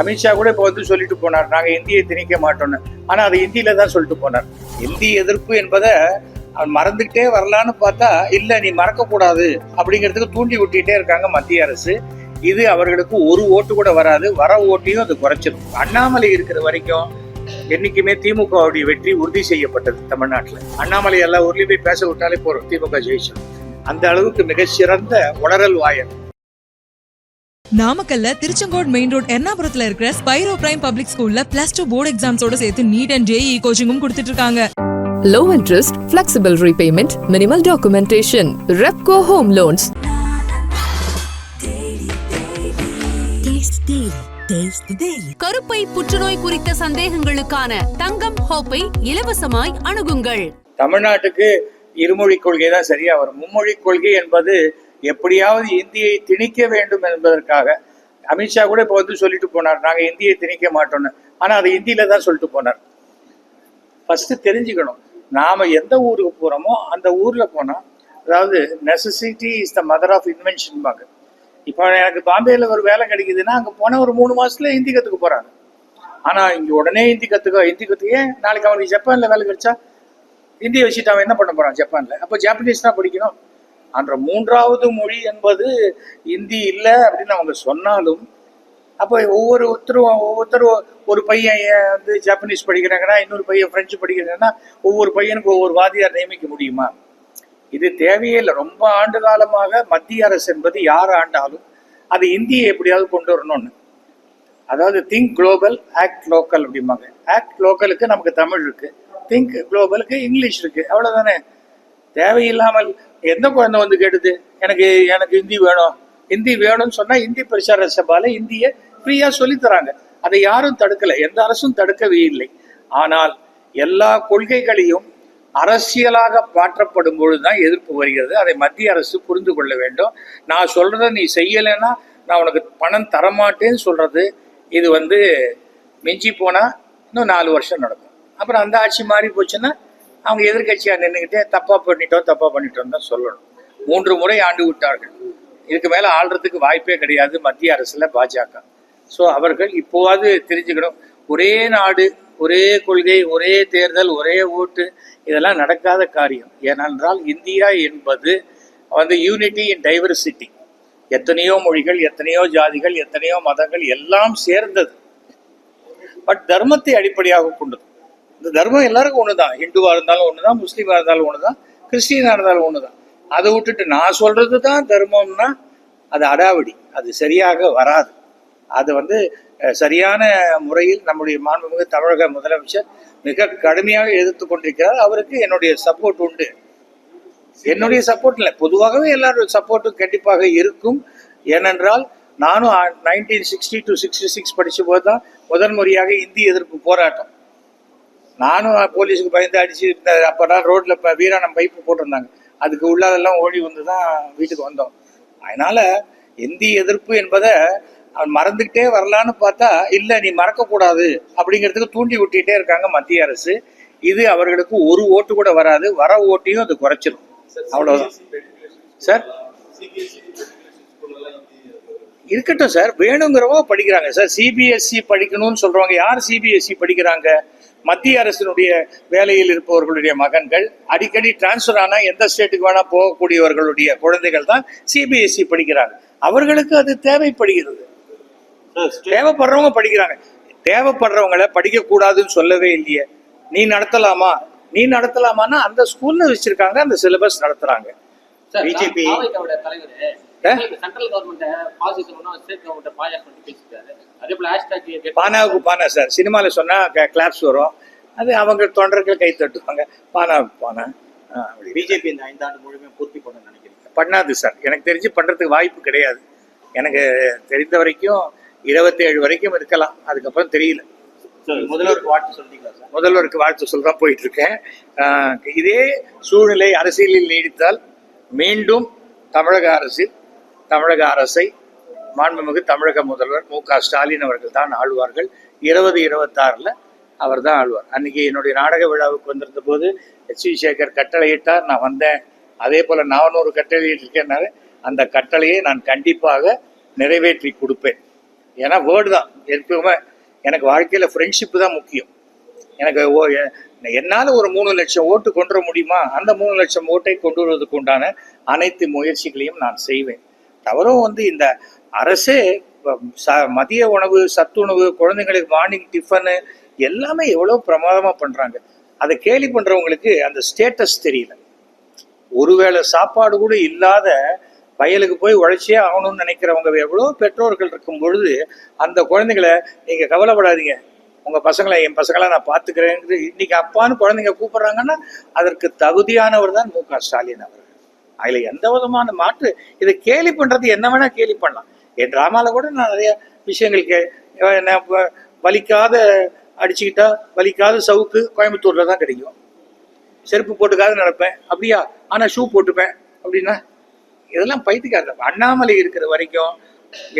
அமித்ஷா கூட இப்போ வந்து சொல்லிட்டு போனார் நாங்கள் இந்தியை திணிக்க மாட்டோம்னு. ஆனால் அது இந்தியில தான் சொல்லிட்டு போனார். இந்தி எதிர்ப்பு என்பதை அவன் மறந்துட்டே வரலான்னு பார்த்தா இல்லை நீ மறக்கக்கூடாது அப்படிங்கிறதுக்கு தூண்டி விட்டுட்டே இருக்காங்க மத்திய அரசு. இது அவர்களுக்கு ஒரு ஓட்டு கூட வராது. வர ஓட்டையும் அது குறைச்சிடும் அண்ணாமலை இருக்கிற வரைக்கும் என்னைக்குமே திமுகவுடைய வெற்றி உறுதி செய்யப்பட்டது தமிழ்நாட்டில். அண்ணாமலை எல்லா ஊர்லயும் போய் பேச விட்டாலே போகிறோம் திமுக ஜெயிச்சிடும் அந்த அளவுக்கு மிகச்சிறந்த சிறந்த உளறல் வாயன் நாமக்கல்ல திருச்செங்கோடு மெயின் ரோட் எர்ணாபுரத்துல இருக்கிற ஸ்பைரோ பிரைம் பப்ளிக் ஸ்கூல்ல பிளஸ் டூ போர்டு எக்ஸாம்ஸோட சேர்த்து நீட் அண்ட் ஜேஇ கோச்சிங்கும் கொடுத்துட்டு இருக்காங்க Low interest, flexible repayment, minimal documentation. Repco Home Loans. கருப்பை புற்றுநோய் குறித்த சந்தேகங்களுக்கான தங்கம் ஹோப்பை இலவசமாய் அணுகுங்கள் தமிழ்நாட்டுக்கு இருமொழி கொள்கை தான் சரியா வரும் மும்மொழி கொள்கை என்பது எப்படியாவது இந்தியை திணிக்க வேண்டும் என்பதற்காக அமித்ஷா கூட இப்போ வந்து சொல்லிட்டு போனார் நாங்கள் இந்தியை திணிக்க மாட்டோம்னு. ஆனால் அது இந்தியில தான் சொல்லிட்டு போனார். ஃபஸ்ட்டு தெரிஞ்சுக்கணும். நாம் எந்த ஊருக்கு போகிறோமோ அந்த ஊரில் போனால் அதாவது necessity is the mother of invention பாங்க. இப்போ எனக்கு பாம்பேயில் ஒரு வேலை கிடைக்குதுன்னா அங்கே போனால் ஒரு மூணு மாதத்தில் ஹிந்தி கற்றுக்க போகிறாங்க ஆனால் இங்கே உடனே ஹிந்தி கற்றுக்க ஹிந்தி கற்றுக்கே நாளைக்கு அவனுக்கு ஜப்பானில் வேலை கிடைச்சா ஹிந்தியை வச்சுட்டு அவன் என்ன பண்ண போகிறான் ஜப்பானில்? அப்போ ஜாப்பனீஸ் தான் படிக்கணும். அன்ற மூன்றாவது மொழி என்பது இந்தி இல்லை அப்படின்னு அவங்க சொன்னாலும் அப்போ ஒவ்வொரு ஒருத்தரும் ஒவ்வொருத்தரும் ஒரு பையன் ஏன் வந்து ஜாப்பனீஸ் படிக்கிறாங்கன்னா இன்னொரு பையன் பிரெஞ்சு படிக்கிறாங்கன்னா ஒவ்வொரு பையனுக்கு ஒவ்வொரு வாதியார் நியமிக்க முடியுமா? இது தேவையே இல்லை. ரொம்ப ஆண்டு காலமாக மத்திய அரசு என்பது யார் ஆண்டாலும் அது இந்தியை எப்படியாவது கொண்டு வரணும்னு. அதாவது திங்க் குளோபல் ஆக்ட் லோக்கல் அப்படிம்பாங்க. ஆக்ட் லோக்கலுக்கு நமக்கு தமிழ் இருக்கு. திங்க் குளோபலுக்கு இங்கிலீஷ் இருக்கு. அவ்வளவுதானே? தேவையில்லாமல் எந்த குழந்தை வந்து கேட்டுது? எனக்கு எனக்கு ஹிந்தி வேணும். ஹிந்தி வேணும்னு சொன்னால் இந்தி பிரச்சார சபால இந்தியை ஃப்ரீயாக சொல்லித் தராங்க அதை யாரும் தடுக்கல. எந்த அரசும் தடுக்கவே இல்லை. ஆனால் எல்லா கொள்கைகளையும் அரசியலாக மாற்றப்படும் பொழுதுதான் எதிர்ப்பு வருகிறது. அதை மத்திய அரசு புரிந்து கொள்ள வேண்டும். நான் சொல்கிறத நீ செய்யலைன்னா நான் உனக்கு பணம் தரமாட்டேன்னு சொல்றது. இது வந்து மிஞ்சி போனால் இன்னும் நாலு வருஷம் நடக்கும். அப்புறம் அந்த ஆட்சி மாறி போச்சுன்னா அவங்க எதிர்க்கட்சியா நின்றுக்கிட்டே தப்பாக பண்ணிட்டோம் தப்பாக பண்ணிட்டோம் தான் சொல்லணும். மூன்று முறை ஆண்டு விட்டார்கள். இதுக்கு மேல ஆள்றதுக்கு வாய்ப்பே கிடையாது மத்திய அரசுல பாஜக. ஸோ அவர்கள் இப்போவாது தெரிஞ்சுக்கணும். ஒரே நாடு ஒரே கொள்கை ஒரே தேர்தல் ஒரே ஓட்டு இதெல்லாம் நடக்காத காரியம். ஏனென்றால் இந்தியா என்பது வந்து யூனிட்டி இன் டைவர்சிட்டி எத்தனையோ மொழிகள் எத்தனையோ ஜாதிகள் எத்தனையோ மதங்கள் எல்லாம் சேர்ந்தது. பட் தர்மத்தை அடிப்படையாக கொண்டது. இந்த தர்மம் எல்லாருக்கும் ஒண்ணுதான். ஹிந்துவா இருந்தாலும் ஒண்ணுதான் முஸ்லீமா இருந்தாலும் ஒண்ணுதான் கிறிஸ்டியனா இருந்தாலும் ஒண்ணுதான். அதை விட்டுட்டு நான் சொல்றது தான் தர்மம்னா அது அடாவடி. அது சரியாக வராது. அது வந்து சரியான முறையில் நம்முடைய மாண்புமிகு தமிழக முதலமைச்சர் மிக கடுமையாக எதிர்த்து கொண்டிருக்கிறார். அவருக்கு என்னுடைய சப்போர்ட் உண்டு. என்னுடைய சப்போர்ட் இல்லை. பொதுவாகவே எல்லாரும் சப்போர்ட்டும் கண்டிப்பாக இருக்கும். ஏனென்றால் நானும் nineteen sixty to sixty six படிச்ச போது தான் முதன் முறையாக இந்தி எதிர்ப்பு போராட்டம். நானும் போலீஸுக்கு பயந்து அடிச்சு இந்த அப்பதான் ரோட்ல இப்போ வீராணம் பைப்பு போட்டிருந்தாங்க. அதுக்கு உள்ளாதெல்லாம் ஓடி வந்து தான் வீட்டுக்கு வந்தோம். அதனால இந்தி எதிர்ப்பு என்பதை அவன் மறந்துக்கிட்டே வரலான்னு பார்த்தா இல்லை நீ மறக்கக்கூடாது அப்படிங்கிறதுக்கு தூண்டி விட்டுட்டே இருக்காங்க மத்திய அரசு. இது அவர்களுக்கு ஒரு ஓட்டு கூட வராது. வர ஓட்டையும் அது குறைச்சிடும் அவ்வளோதான் சார்? இருக்கட்டும் சார். வேணுங்கிறவங்க படிக்கிறாங்க சார். சிபிஎஸ்சி படிக்கணும்னு சொல்றவங்க யார் சிபிஎஸ்சி படிக்கிறாங்க? மத்திய அரசினுடைய வேலையில் இருப்பவர்களுடைய மகன்கள் அடிக்கடி டிரான்ஸ்ஃபர் ஆனா எந்த ஸ்டேட்டுக்கு வேணா போகக்கூடியவர்களுடைய குழந்தைகள் தான் சிபிஎஸ்சி படிக்கிறாங்க. அவர்களுக்கு அது தேவைப்படுகிறது. தேவைப்படுறவங்க படிக்கிறாங்க. தேவைப்படுறவங்கள படிக்க கூடாதுன்னு சொல்லவே இல்லையே. நீ நடத்தலாமா? நீ நடத்தலாமான்னா அந்த ஸ்கூல்ல வச்சிருக்காங்க அந்த சிலபஸ் நடத்துறாங்க. பிஜேபி தலைவர். பானாவுக்கு பானா சார் சினிமாவில் சொன்னா கிளாப்ஸ் வரும். அது அவங்க தொண்டர்கள் கை தட்டுவாங்க பானாவுக்கு பானா. பிஜேபி இந்த ஐந்தாண்டு முழுமையாக பூர்த்தி பண்ண நினைக்கிறீங்க பண்ணாது சார். எனக்கு தெரிஞ்சு பண்றதுக்கு வாய்ப்பு கிடையாது. எனக்கு தெரிந்த வரைக்கும் இருபத்தேழு வரைக்கும் இருக்கலாம். அதுக்கப்புறம் தெரியல. சார் முதல்வருக்கு வாழ்த்து சொல்லிட்டீங்களா சார் முதல்வருக்கு வாழ்த்து சொல்ல போயிட்டு இருக்கேன் இதே சூழ்நிலை அரசியலில் நீடித்தால் மீண்டும் தமிழக அரசில் தமிழக அரசை மாண்புமிகு தமிழக முதல்வர் மு க ஸ்டாலின் அவர்கள் தான் ஆழ்வார்கள் இருபது இருபத்தாறில் அவர் தான் ஆழ்வார் அன்னைக்கு என்னுடைய நாடக விழாவுக்கு வந்திருந்த போது எச். வி சேகர் கட்டளையிட்டார். நான் வந்தேன். அதே போல நானூறு கட்டளையிட்டிருக்கேன்னாரு அந்த கட்டளையை நான் கண்டிப்பாக நிறைவேற்றி கொடுப்பேன். ஏன்னா வேர்டு தான். எப்பவுமே எனக்கு வாழ்க்கையில் ஃப்ரெண்ட்ஷிப்பு தான் முக்கியம். எனக்கு ஓ என்னால் ஒரு மூணு லட்சம் ஓட்டு கொண்டு வர முடியுமா? அந்த மூணு லட்சம் ஓட்டை கொண்டு வருவதற்கு உண்டான அனைத்து முயற்சிகளையும் நான் செய்வேன். தவறும் வந்து இந்த அரசே மதிய உணவு சத்துணவு குழந்தைங்களுக்கு மார்னிங் டிஃபனு எல்லாமே எவ்வளோ பிரமாதமாக பண்ணுறாங்க அதை கேலி பண்ணுறவங்களுக்கு அந்த ஸ்டேட்டஸ் தெரியல. ஒருவேளை சாப்பாடு கூட இல்லாத வயலுக்கு போய் உழைச்சே ஆகணும்னு நினைக்கிறவங்க எவ்வளோ பெற்றோர்கள் இருக்கும் பொழுது அந்த குழந்தைங்களை நீங்கள் கவலைப்படாதீங்க. உங்கள் பசங்களை என் பசங்களை நான் பார்த்துக்கிறேங்கிறது இன்னைக்கு அப்பான்னு குழந்தைங்க கூப்பிடுறாங்கன்னா அதற்கு தகுதியானவர் தான் மு க ஸ்டாலின் அவர்கள். அதில் எந்த விதமான மாற்று? இதை கேலி பண்ணுறது என்ன வேணால் கேலி பண்ணலாம். என் ட்ராமாவில் கூட நான் நிறைய விஷயங்கள் கே என்ன வலிக்காத அடிச்சுக்கிட்டா வலிக்காத சவுக்கு கோயம்புத்தூரில் தான் கிடைக்கும். செருப்பு போட்டுக்காத நடப்பேன். அப்படியா? ஆனால் ஷூ போட்டுப்பேன். அப்படின்னா இதெல்லாம் பைத்துக்காத அண்ணாமலை இருக்கிற வரைக்கும்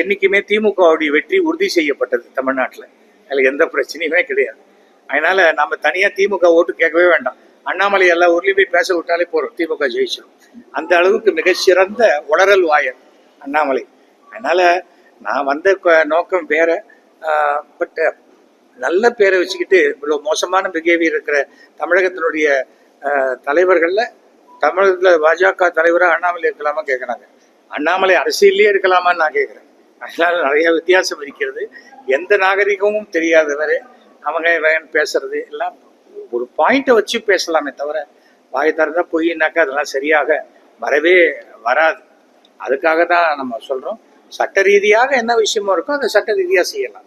என்றைக்குமே திமுகவுடைய வெற்றி உறுதி செய்யப்பட்டது தமிழ்நாட்டில். அதில் எந்த பிரச்சனையுமே கிடையாது. அதனால நம்ம தனியாக திமுக ஓட்டு கேட்கவே வேண்டாம். அண்ணாமலை எல்லா ஊர்லேயும் போய் பேச விட்டாலே போகிறோம் திமுக ஜெயிச்சிடும் அந்த அளவுக்கு மிகச்சிறந்த உளறல் வாயர் அண்ணாமலை. அதனால நான் வந்த நோக்கம் வேற. பட் நல்ல பேரை வச்சுக்கிட்டு இவ்வளோ மோசமான பிஹேவியர் இருக்கிற தமிழகத்தினுடைய தலைவர்களில் தலைவர்கள்ல தமிழகத்தில் பாஜக தலைவராக அண்ணாமலை இருக்கலாமா கேட்குறாங்க அண்ணாமலை அரசியல்லையே இருக்கலாமான்னு நான் கேட்குறேன் அதனால நிறைய வித்தியாசம் இருக்கிறது. எந்த நாகரிகமும் தெரியாதவர் அவங்க இவன் பேசுறது எல்லாம் ஒரு பாயிண்ட்டை வச்சு பேசலாமே தவிர வாய் திறந்தா பொய்னாக்கா அதெல்லாம் சரியாக வரவே வராது. அதுக்காக தான் நம்ம சொல்றோம். சட்ட ரீதியாக என்ன விஷயமோ இருக்கோ அதை சட்ட ரீதியாக செய்யலாம்.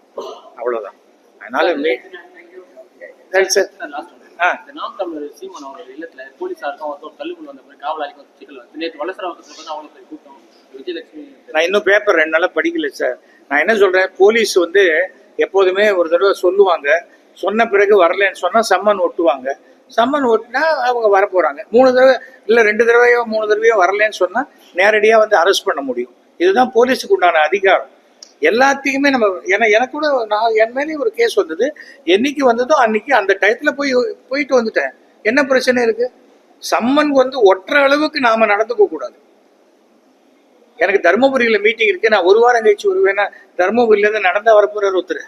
அவ்வளவுதான். அதனால இல்லத்துல போலீஸாருக்கும் ஒருத்தர் தள்ளுபடி வந்த மாதிரி காவலாளிக்கும் ஒரு சிக்கல் வந்து நேற்று வளசர வந்து பெரிய கூட்டம் விஜயலட்சுமி நான் இன்னும் பேப்பர் ரெண்டு நாளாக படிக்கல சார். நான் என்ன சொல்றேன்? போலீஸ் வந்து எப்போதுமே ஒரு தடவை சொல்லுவாங்க. சொன்ன பிறகு வரலன்னு சொன்னால் சம்மன் ஒட்டுவாங்க. சம்மன் ஒட்டினா அவங்க வரப்போகிறாங்க மூணு தடவை இல்லை ரெண்டு தடவையோ மூணு தடவையோ வரலன்னு சொன்னால் நேரடியாக வந்து அரெஸ்ட் பண்ண முடியும். இதுதான் போலீஸுக்கு உண்டான அதிகாரம். எல்லாத்தையுமே நம்ம ஏன்னா எனக்கு கூட நான் என் மேலேயும் ஒரு கேஸ் வந்தது. என்னைக்கு வந்ததோ அன்னைக்கு அந்த டயத்தில் போய் போயிட்டு வந்துட்டேன். என்ன பிரச்சனை இருக்கு? சம்மன் வந்து ஒட்டுற அளவுக்கு நாம நடந்துக்க கூடாது. எனக்கு தருமபுரியில் மீட்டிங் இருக்கு. நான் ஒரு வாரம் கழிச்சு வருவேன்னா தருமபுரியில இருந்து நடந்தா ஒருத்தர்.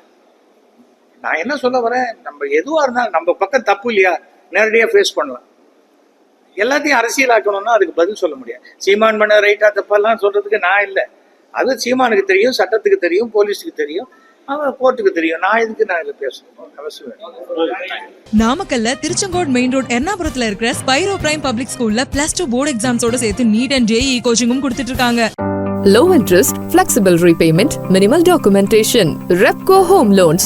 நான் என்ன சொல்ல வரேன்? நம்ம எதுவா இருந்தாலும் நம்ம பக்கம் தப்பு இல்லையா? நேரடியா ஃபேஸ் பண்ணலாம். எல்லாத்தையும் அரசியலாக்கணும்னா அதுக்கு பதில் சொல்ல முடியாது. சீமான் பண்ண ரைட்டா தப்பெல்லாம் சொல்றதுக்கு நான் இல்லை. அது சீமானுக்கு தெரியும் சட்டத்துக்கு தெரியும் போலீஸுக்கு தெரியும் அவன் கோர்ட்டுக்கு தெரியும். நான் எதுக்கு நான் இதில் பேசணும்? அவசியம் இல்லை. நாமக்கல்ல திருச்செங்கோடு மெயின் ரோட் எர்ணாபுரத்துல இருக்கிற ஸ்பைரோ பிரைம் பப்ளிக் ஸ்கூல்ல பிளஸ் டூ போர்டு எக்ஸாம்ஸோட சேர்த்து நீட் அண்ட் ஜேஇ கோச்சிங்கும் கொடுத்துட்டு இருக்காங்க. Low interest, flexible repayment, minimal documentation. Repco Home Loans.